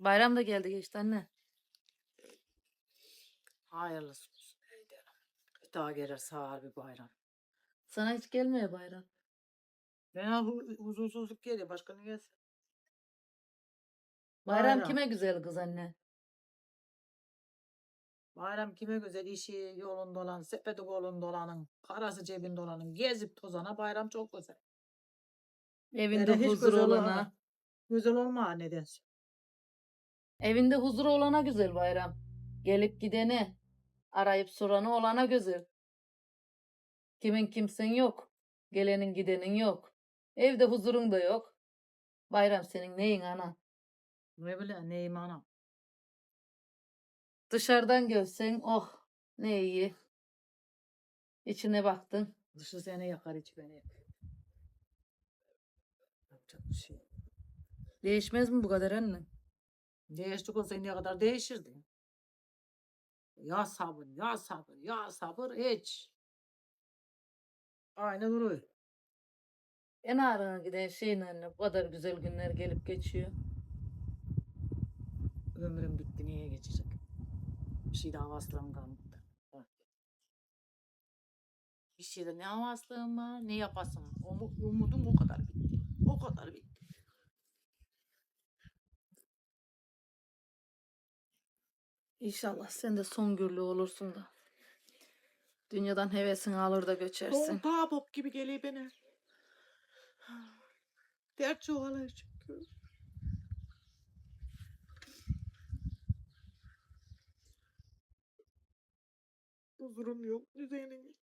Bayram da geldi geçti anne. Hayırlısı olsun. Bir daha gelir sağır bir bayram. Sana hiç gelmiyor bayram. Ya hu- huzursuzluk geliyor. Başka ne gelsin? Bayram, Bayram. kime güzel kız anne? Bayram kime güzel işi yolunda olan, sepeti kolunda olanın, parası cebinde olanın, gezip tozana bayram çok güzel. Evinde hiç huzur olana. Güzel olma nedense. Evinde huzur olana güzel bayram. Gelip gidene, arayıp soranı olana güzel. Kimin kimsen yok. Gelenin gidenin yok. Evde huzurun da yok. Bayram senin neyin ana? Ne bileyim neyim anam. Dışarıdan görsen oh ne iyi. İçine baktın. Dışı seni yakar içi beni yakar. Yapacak bir şey. yok. Değişmez mi bu kadar anne? Değiştik olsa ne kadar değişirdi. Ya sabır, ya sabır, ya sabır hiç. Aynı duruyor. En ağrına giden şeyin anne bu kadar güzel günler gelip geçiyor. Ömrüm bitti niye geçecek? Bir şey daha havaslığım kalmadı. Bir şeyde ne havaslığım var ne yapasım. Umudum o kadar bitti. O kadar bitti. İnşallah sen de son gürlü olursun da. Dünyadan hevesini alır da göçersin. Daha bok gibi geliyor bana. Dert çünkü. Huzurum yok, düzenim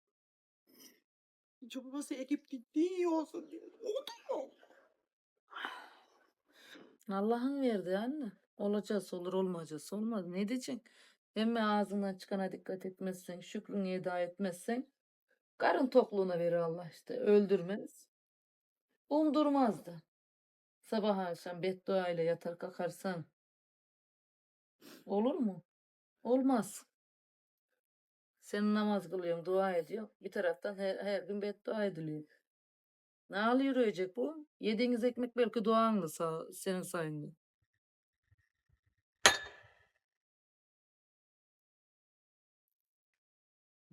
olmazsa ekip gittiği iyi olsun diye. O da yok. Allah'ın verdi anne. Olacağız olur olmayacağız olmaz. Ne diyeceksin? Emme ağzından çıkana dikkat etmezsen, şükrünü eda etmezsen karın tokluğuna verir Allah işte. Öldürmez. Umdurmaz da. Sabah akşam beddua ile yatar kalkarsan olur mu? Olmaz. Sen namaz kılıyorsun, dua ediyorsun. Bir taraftan her, her gün beddua ediliyor. Ne alıyor ölecek bu? Yediğiniz ekmek belki duanlı sağ, senin sayende.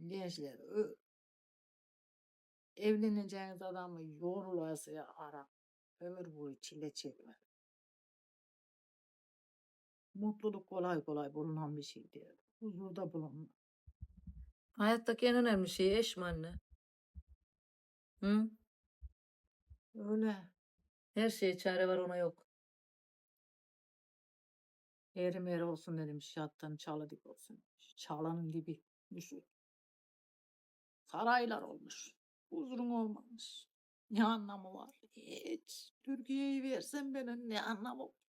Gençler, evleneceğiniz adamı yorulasıya ara. Ömür boyu çile çekme. Mutluluk kolay kolay bulunan bir şey değil. Huzurda bulunma. Hayattaki en önemli şey eş mi anne? Hı? Öyle. Her şeye çare var ona yok. Eğri meri olsun dedim. Şattan dik olsun. Çağlanın dibi. Düşün. Saraylar olmuş. Huzurun olmamış. Ne anlamı var? Hiç. Türkiye'yi versen benim ne anlamı var?